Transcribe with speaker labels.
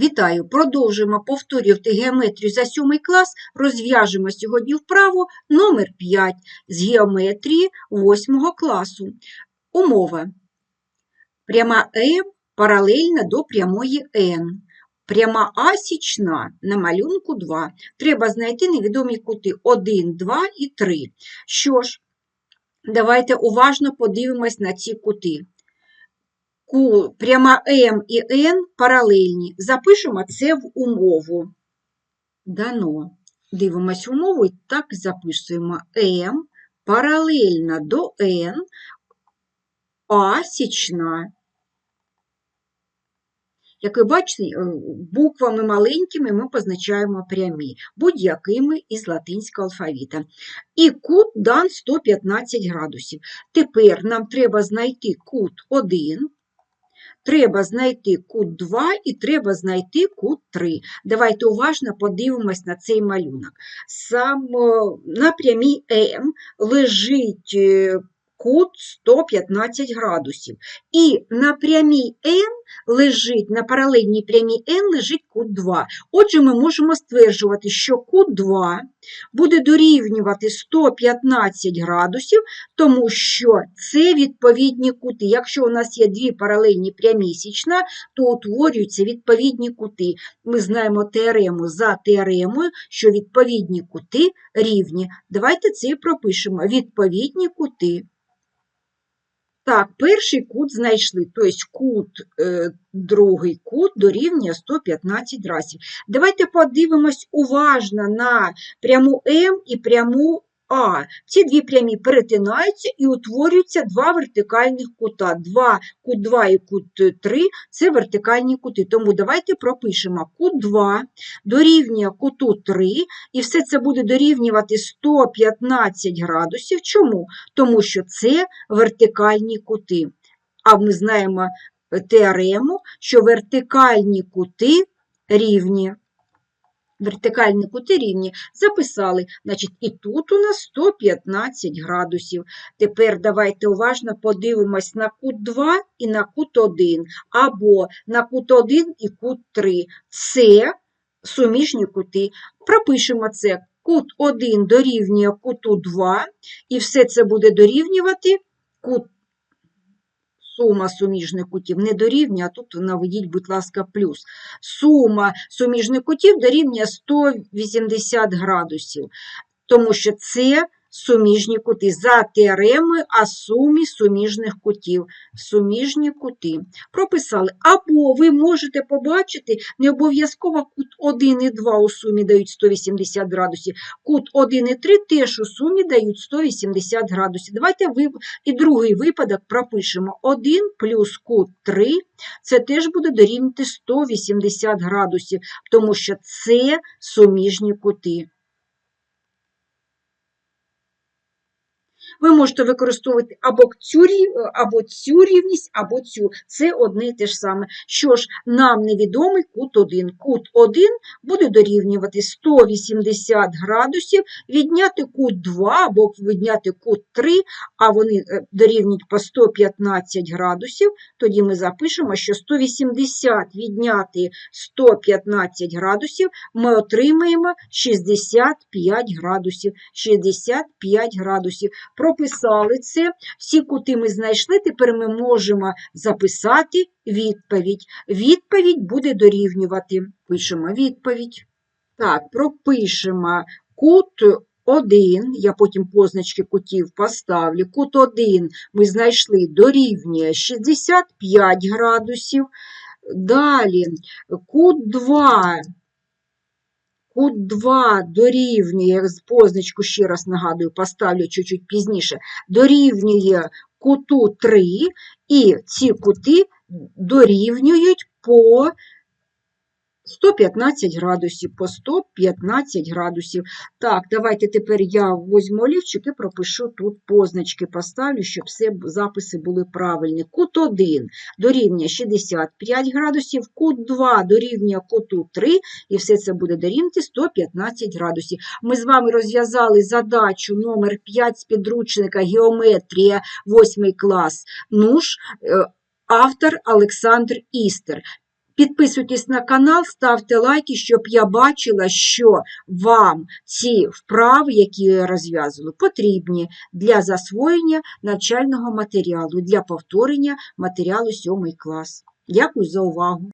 Speaker 1: Вітаю! Продовжуємо повторювати геометрію за 7 клас. Розв'яжемо сьогодні вправу номер 5 з геометрії 8 класу. Умова. Пряма М паралельна до прямої Н. Пряма А січна на малюнку 2. Треба знайти невідомі кути 1, 2 і 3. Що ж, давайте уважно подивимось на ці кути. Ку, пряма М і Н паралельні. Запишемо це в умову. Дано. Дивимось умову і так записуємо М паралельна до Н, А січна. Як ви бачите, е, буквами маленькими ми позначаємо прямі, будь-якими із латинського алфавіта. І кут дан 115 градусів. Тепер нам треба знайти кут 1, треба знайти кут 2 і треба знайти кут 3. Давайте уважно подивимось на цей малюнок. Сам е, на прямій М лежить е, кут 115 градусів. І на прямій N лежить, на паралельній прямій N лежить кут 2. Отже, ми можемо стверджувати, що кут 2 буде дорівнювати 115 градусів, тому що це відповідні кути. Якщо у нас є дві паралельні прямісічна, то утворюються відповідні кути. Ми знаємо теорему за теоремою, що відповідні кути рівні. Давайте це і пропишемо. Відповідні кути. Так, перший кут знайшли, тобто кут, е, другий кут дорівнює 115 разів. Давайте подивимось уважно на пряму М і пряму А. Ці дві прямі перетинаються і утворюються два вертикальних кута. Два, кут 2 і кут 3 – це вертикальні кути. Тому давайте пропишемо кут 2 дорівнює куту 3, і все це буде дорівнювати 115 градусів. Чому? Тому що це вертикальні кути. А ми знаємо теорему, що вертикальні кути рівні. Вертикальні кути рівні записали, значить, і тут у нас 115 градусів. Тепер давайте уважно подивимось на кут 2 і на кут 1, або на кут 1 і кут 3. Це суміжні кути. Пропишемо це. Кут 1 дорівнює куту 2, і все це буде дорівнювати кут сума суміжних кутів не дорівнює, а тут наведіть, будь ласка, плюс. Сума суміжних кутів дорівнює 180 градусів, тому що це суміжні кути за теоремою о сумі суміжних кутів. Суміжні кути. Прописали. Або ви можете побачити, не обов'язково кут 1 і 2 у сумі дають 180 градусів. Кут 1 і 3 теж у сумі дають 180 градусів. Давайте ви і другий випадок пропишемо. 1 плюс кут 3, це теж буде дорівнювати 180 градусів, тому що це суміжні кути. Ви можете використовувати або цю, або цю рівність, або цю. Це одне і те ж саме. Що ж, нам невідомий кут 1. Кут 1 буде дорівнювати 180 градусів, відняти кут 2 або відняти кут 3, а вони е, дорівнюють по 115 градусів. Тоді ми запишемо, що 180 відняти 115 градусів, ми отримаємо 65 градусів. 65 градусів прописали це, всі кути ми знайшли, тепер ми можемо записати відповідь. Відповідь буде дорівнювати. Пишемо відповідь. Так, пропишемо кут 1, я потім позначки кутів поставлю. Кут 1 ми знайшли дорівнює 65 градусів. Далі кут 2 Кут 2 дорівнює, позначку ще раз нагадую, поставлю чуть-чуть пізніше, дорівнює куту 3, і ці кути дорівнюють по 115 градусів, по 115 градусів. Так, давайте тепер я візьму олівчик і пропишу тут позначки, поставлю, щоб все записи були правильні. Кут 1 дорівнює 65 градусів, кут 2 дорівнює куту 3, і все це буде дорівнювати 115 градусів. Ми з вами розв'язали задачу номер 5 з підручника Геометрія 8 клас НУШ, автор Олександр Істер. Підписуйтесь на канал, ставте лайки, щоб я бачила, що вам ці вправи, які я розв'язую, потрібні для засвоєння навчального матеріалу, для повторення матеріалу 7 клас. Дякую за увагу!